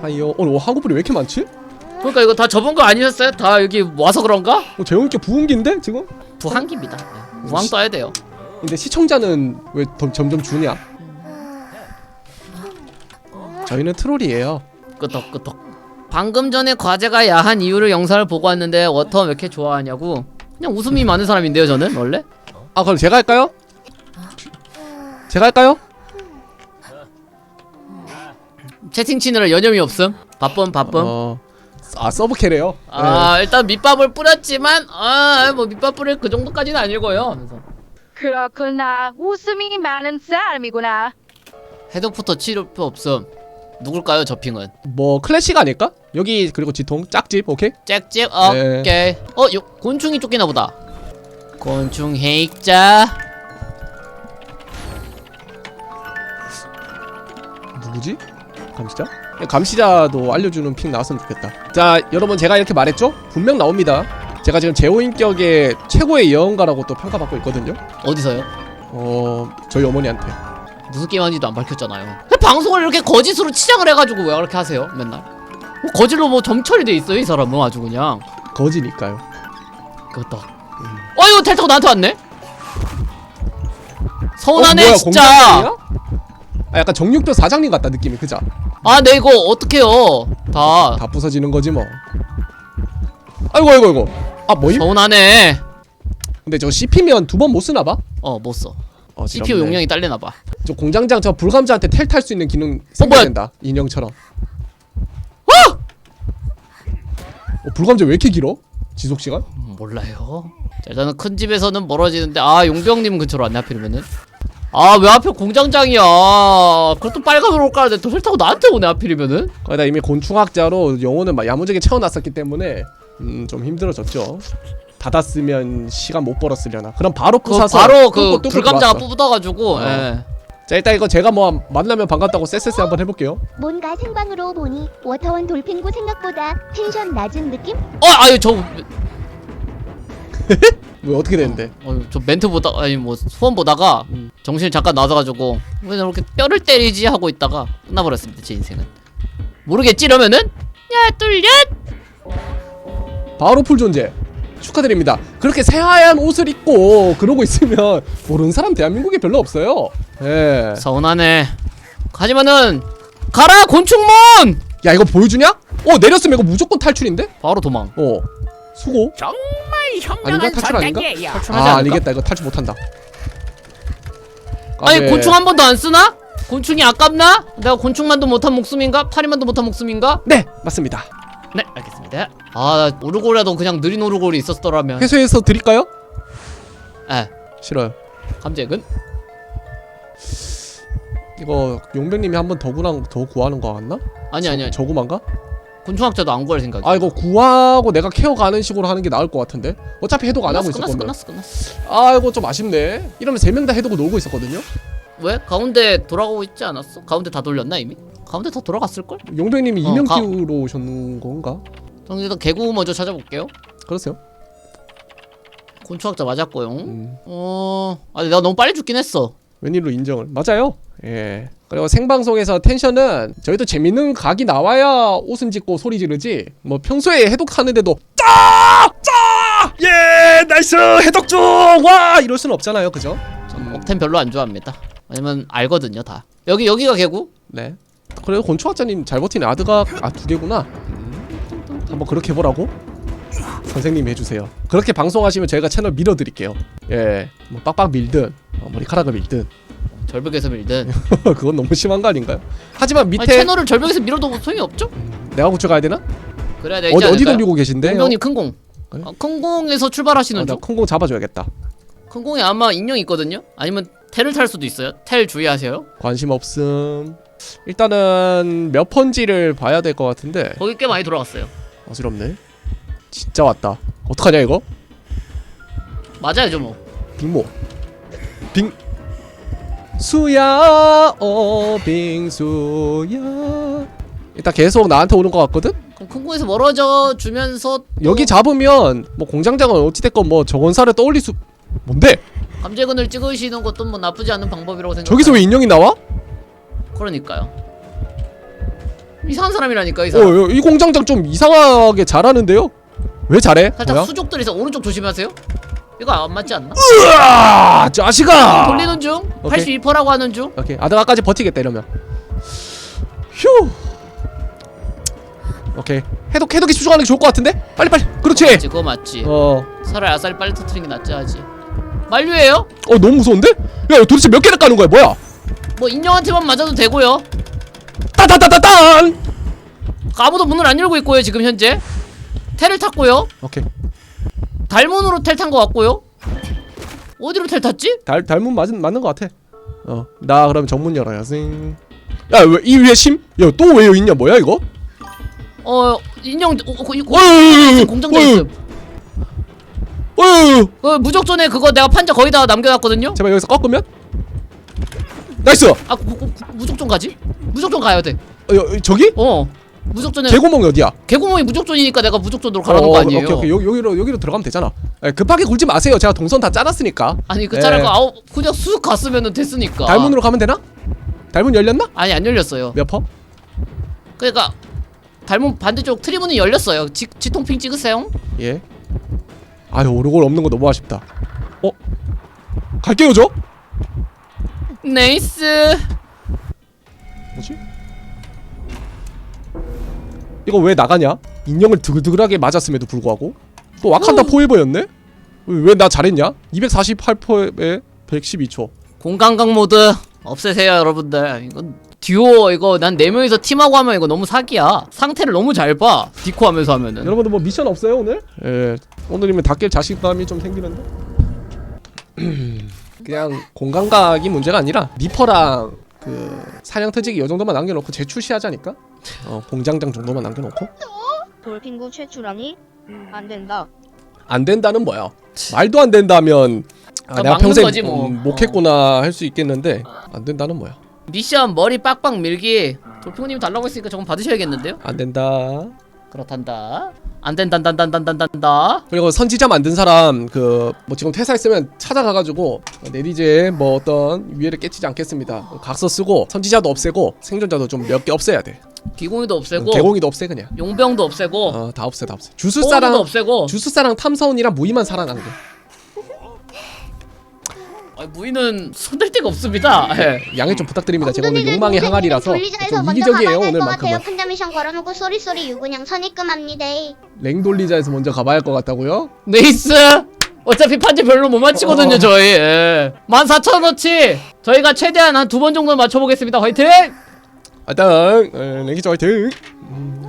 하이요 오늘 한국분이 왜 이렇게 많지? 그러니까 이거 다 접은 거 아니었어요? 다 여기 와서 그런가? 어, 재웅이께 부흥기인데 지금? 부항기입니다. 네. 부항 떠야 돼요. 근데 시청자는 왜 더, 점점 주냐? 저희는 트롤이에요 끄덕끄덕. 방금 전에 과제가 야한 이유를 영상을 보고 왔는데 워터 왜 이렇게 좋아하냐고. 그냥 웃음이 많은 사람인데요, 저는 원래. 아 그럼 제가 할까요? 제가 할까요? 채팅 치느라 여념이 없음. 바쁨 바쁨. 어, 아 서브 캐래요? 아 일단 밑밥을 뿌렸지만 아뭐 밑밥 뿌릴 그 정도까지는 아니고요. 그래서 그렇구나. 웃음이 많은 사람이구나. 해독부터 치료표 없음. 누굴까요, 저 핑은? 뭐 클래식 아닐까? 여기 그리고 지통 짝집 오케이? 짹짹 네. 오케이. 어, 요 곤충이 쫓기나 보다. 곤충 해익자. 누구지? 감시자? 감시자도 알려주는 픽 나왔으면 좋겠다 자 여러분 제가 이렇게 말했죠? 분명 나옵니다 제가 지금 제호인격의 최고의 예언가라고 또 평가받고 있거든요 어디서요? 어... 저희 어머니한테 무슨 게임 하는지도 안 밝혔잖아요. 방송을 이렇게 거짓으로 치장을 해가지고 왜 그렇게 하세요? 맨날. 뭐 거짓로 뭐 점철이 돼 있어요, 이 사람은 아주 그냥. 거지니까요 그것도. 어, 이거 델타가 나한테 왔네? 어, 서운하네, 뭐야, 진짜. 공장장이야? 아 약간 정육도 사장님 같다 느낌이 그자 아, 네, 이거 어떡해요. 다. 다 부서지는 거지 뭐 아이고 아이고 아이고 아 뭐임? 서운하네. 근데 저거 씹히면 두 번 못 쓰나 봐? 어, 못 써. 어, CPU 지럽네. 용량이 딸리나봐. 저 공장장 저 불감자한테 텔 탈 수 있는 기능 생겨야 뭐야? 된다 인형처럼 어! 불감자 왜 이렇게 길어? 지속 시간? 음, 몰라요. 자, 일단은 큰 집에서는 멀어지는데 아 용병님 근처로 왔네 하필이면은. 아 왜 하필 공장장이야. 그것도 빨간으로 올까 하는데 더 싫다고 나한테 오네 하필이면은. 거기다 이미 곤충학자로 영혼을 막 야무지게 채워놨었기 때문에 음, 좀 힘들어졌죠 닫았으면 시간 못 벌었으려나 그럼 바로 그 부사서 바로 뚫고 그 뚫고 불감자가 들어왔어. 뽑아가지고. 어. 예. 자 일단 이거 제가 뭐 만나면 반갑다고 쎄쎄쎄 한번 해볼게요 뭔가 생방으로 보니 워터원 돌핑구 생각보다 텐션 낮은 느낌? 어 아유 저. 왜 어떻게 되는데 어, 저 멘트 보다 아니 뭐 소원 보다가 음. 정신이 잠깐 나서가지고 왜 저렇게 뼈를 때리지 하고 있다가 끝나버렸습니다 제 인생은 모르겠지 이러면은 야 뚫려 바로 풀 존재 축하드립니다 그렇게 새하얀 옷을 입고 그러고 있으면 모르는 사람 대한민국에 별로 없어요 예. 서운하네 하지만은 가라 곤충몬 야 이거 보여주냐? 어 내렸으면 이거 무조건 탈출인데? 바로 도망 어 수고 정말 아닌가? 현명한 탈출 아닌가? 선택이에요. 탈출하지 아 않을까? 아니겠다 이거 탈출 못한다 아니 까베. 곤충 한 번도 안 쓰나? 곤충이 아깝나? 내가 곤충만도 못한 목숨인가? 파리만도 못한 목숨인가? 네 맞습니다 네 알겠습니다 아 오르골이라도 그냥 느린 오르골이 있었더라면 회수해서 드릴까요? 에 싫어요 감잭은? 이거 용백님이 한 번 더 구랑 더 구하는 거 같나? 아니 아니 아니 저구만가? 곤충학자도 안 구할 생각이야 아 이거 구하고 내가 케어 가는 식으로 하는 게 나을 것 같은데 어차피 해독 안 하고 끝났어 있을 끝났어 거면 끝났어 끝났어 아 이거 좀 아쉽네 이러면 세 명 다 해독을 놀고 있었거든요 왜? 가운데 돌아가고 있지 않았어? 가운데 다 돌렸나 이미? 가운데 다 돌아갔을걸? 용백님이 어, 이명 가- 키우러 오셨는 건가? 저 일단 개구 먼저 찾아볼게요 그러세요? 곤충학자 맞았고요 음, 어... 아니 내가 너무 빨리 죽긴 했어 웬일로 인정을 맞아요 예 그리고 생방송에서 텐션은 저희도 재밌는 각이 나와야 웃음 짓고 소리 지르지 뭐 평소에 해독하는데도 짜 짜 예 나이스 해독 중 와 이럴 순 없잖아요 그죠? 전 억텐 별로 안 좋아합니다 왜냐면 알거든요 다 여기 여기가 개구? 네. 그래도 곤충학자님 잘 버티네. 아드가 아 두 개구나. 음. 한번 그렇게 해보라고. 선생님이 해주세요. 그렇게 방송하시면 저희가 채널 밀어드릴게요. 예, 뭐 빡빡 밀든 어, 머리카락을 밀든 절벽에서 밀든 그건 너무 심한 거 아닌가요? 하지만 밑에 아니 채널을 절벽에서 밀어도 소용이 없죠? 내가 고쳐가야 되나? 그래야 되지 어디 어디 않을까요? 돌리고 계신데? 용병님 큰공 그래? 아, 큰공에서 출발하시는 어, 나중 콩콩 잡아줘야겠다. 큰공에 아마 인형 있거든요? 아니면 텔을 탈 수도 있어요 텔 주의하세요 관심 없음. 일단은 몇 번지를 봐야 될 것 같은데 거기 꽤 많이 돌아갔어요 어지럽네. 진짜 왔다. 어떡하냐 이거? 맞아야죠 뭐 빙모 빙 수야 어 빙수야 일단 계속 나한테 오는 것 같거든? 큰공에서 멀어져 주면서 또 여기 잡으면 뭐 공장장은 어찌됐건 뭐 정원사를 떠올릴 수 뭔데? 감재근을 찍으시는 것도 뭐 나쁘지 않은 방법이라고 생각 저기서 왜 인형이 나와? 그러니까요 이상한 사람이라니까 이 어, 사람. 이 공장장 좀 이상하게 잘하는데요? 왜 잘해? 살짝 뭐야? 수족들 있어. 오른쪽 조심하세요. 이거 안 맞지 않나? 으아! 자식아! 돌리는 중. 오케이. 82%라고 하는 중. 오케이 아드가까지 버티겠다 이러면 휴 오케이 해독 해독이 수정하는 게 좋을 것 같은데 빨리 빨리 그렇지 맞지, 그거 맞지. 어어 차라리 아싸리 빨리 터트리는 게 낫지 하지. 만류예요? 어, 너무 무서운데 야 도대체 몇 개를 까는 거야 뭐야 뭐 인형한테만 맞아도 되고요. 따따따따딴 아무도 문을 안 열고 있고요 지금 현재. 텔을 탔고요. 오케이 달문으로 텔 탄 것 같고요. 어디로 텔 탔지? 달 달문 맞은 맞는 것 같아 어나 그럼 정문 열어요 야왜 이 위에 심? 야또 왜 여기 있냐 뭐야 이거 어 인형 어, 어, 어이 공장장 있음. 어이 그 무적존에 그거 내가 판자 거의 다 남겨놨거든요. 제발 여기서 꺾으면 나이스 어, 아 구, 구, 구, 무적존 가지? 무적존 가야 돼. 여, 저기 어 무적존에 개구멍이 어디야 개구멍이 무적존이니까 내가 무적존으로 가라는 어, 거 아니에요? 오케이 오케이 여기, 여기로 여기로 들어가면 되잖아. 에, 급하게 굴지 마세요. 제가 동선 다 짜놨으니까. 아니 그 예. 차라리 아우 그냥 쑥 갔으면은 됐으니까. 달문으로 가면 되나? 달문 열렸나? 아니 안 열렸어요. 몇 퍼? 그러니까 달문 반대쪽 트리문이 열렸어요. 지, 지통핑 찍으세요. 예. 아유 오르골 없는 거 너무 아쉽다. 어? 갈게요 저? 네이스. 이거 왜 나가냐? 인형을 드글드글하게 맞았음에도 불구하고 또 와칸다 어. 포에버였네? 왜 나 잘했냐? 248%에 112초. 공간각 모드 없애세요 여러분들. 이건 듀오 이거 난네 명이서 팀하고 하면 이거 너무 사기야. 상태를 너무 잘 봐. 디코 하면서 하면은. 여러분들 뭐 미션 없어요 오늘? 예. 오늘이면 닭길 자식감이 좀 생기는데. 그냥 공간각이 문제가 아니라 리퍼랑 그 사냥 퇴직이 이 정도만 남겨놓고 재출시하자니까. 어 공장장 정도만 남겨놓고 돌핑구 최출하니 안 된다. 안 된다는 뭐야? 말도 안 된다면 아, 아, 내가 막는 평생 거지, 뭐. 음, 못했구나 할 수 있겠는데 안 된다는 뭐야? 미션 머리 빡빡 밀기. 돌핑우님 달라고 했으니까 저건 받으셔야겠는데요? 안 된다. 그렇단다. 안 된단단단단단단다. 그리고 선지자 만든 사람 그 뭐 지금 퇴사했으면 찾아가가지고 내리제 뭐 어떤 위해를 깨치지 않겠습니다. 각서 쓰고 선지자도 없애고 생존자도 좀 몇 개 없애야 돼. 기공이도 없애고 개공이도 없애 그냥. 용병도 없애고 어 다 없애 다 없애. 주술사랑 없애고 주술사랑 탐사원이랑 무이만 살아남게. 아, 무인은 손댈 데가 없습니다. 예. 양해 좀 부탁드립니다. 제가 오늘 욕망의 항아리라서 좀 이기적이에요 가봐야 오늘 할것 같아요. 만큼은. 큰자 미션 걸어놓고 쏘리쏘리 유근양 선입금합니다. 랭돌리자에서 먼저 가봐야 할 것 같다고요? 네이스. 어차피 판지 별로 못 맞히거든요 어. 저희. 예. 14,000원치. 저희가 최대한 한 두 번 정도 맞춰보겠습니다. 화이팅! 일단 랭기저 화이팅. 음,